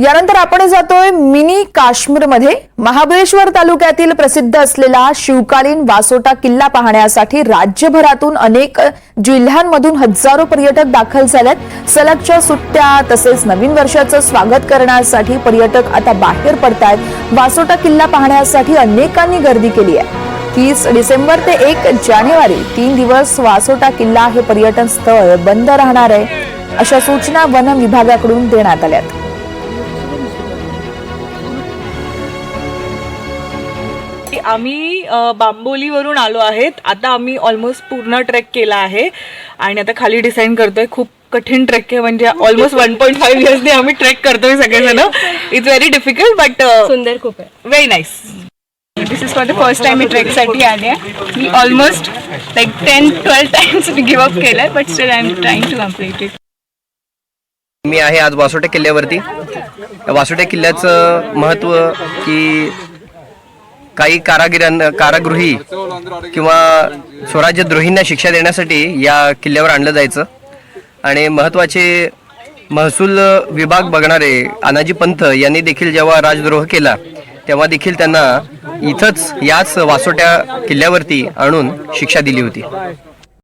यानंतर आपण जातोय मिनी काश्मीरमध्ये. महाबळेश्वर तालुक्यातील प्रसिद्ध असलेला शिवकालीन वासोटा किल्ला पाहण्यासाठी राज्यभरातून अनेक जिल्ह्यांमधून हजारो पर्यटक दाखल झालेत. सलगच्या सुट्ट्या तसेच नवीन वर्षाचं स्वागत करण्यासाठी पर्यटक आता बाहेर पडतायत. वासोटा किल्ला पाहण्यासाठी अनेकांनी गर्दी केली आहे. तीस डिसेंबर ते एक जानेवारी तीन दिवस वासोटा किल्ला हे पर्यटन स्थळ बंद राहणार आहे अशा सूचना वन विभागाकडून देण्यात आल्यात. आम्ही बांबोलीवरून आलो आहेत. आता आम्ही ऑलमोस्ट पूर्ण ट्रेक केला आहे. आणि आता खाली डिसाईड करतोय. खूप कठीण ट्रेक आहे. म्हणजे ऑलमोस्ट वन पॉईंट फाईव्ह इयर्सने आम्ही ट्रेक करतोय सगळेजण. इट्स व्हेरी डिफिकल्ट बट सुंदर खूप आहे. Very nice this is for the first time मी ट्रेकसाठी आले आहे. मी almost like ten twelve times give up केलं आहे but still I am trying to complete it मी आहे आज वासोटे किल्ल्यावरती. वासोटे किल्ल्याचं महत्त्व की काही कारागिरांना कारागृही किंवा स्वराज्यद्रोहींना शिक्षा देण्यासाठी या किल्ल्यावर आणलं जायचं. आणि महत्त्वाचे महसूल विभाग बघणारे अनाजी पंत यांनी देखील जेव्हा राजद्रोह केला तेव्हा देखील त्यांना इथंच याच वासोट्या किल्ल्यावरती आणून शिक्षा दिली होती.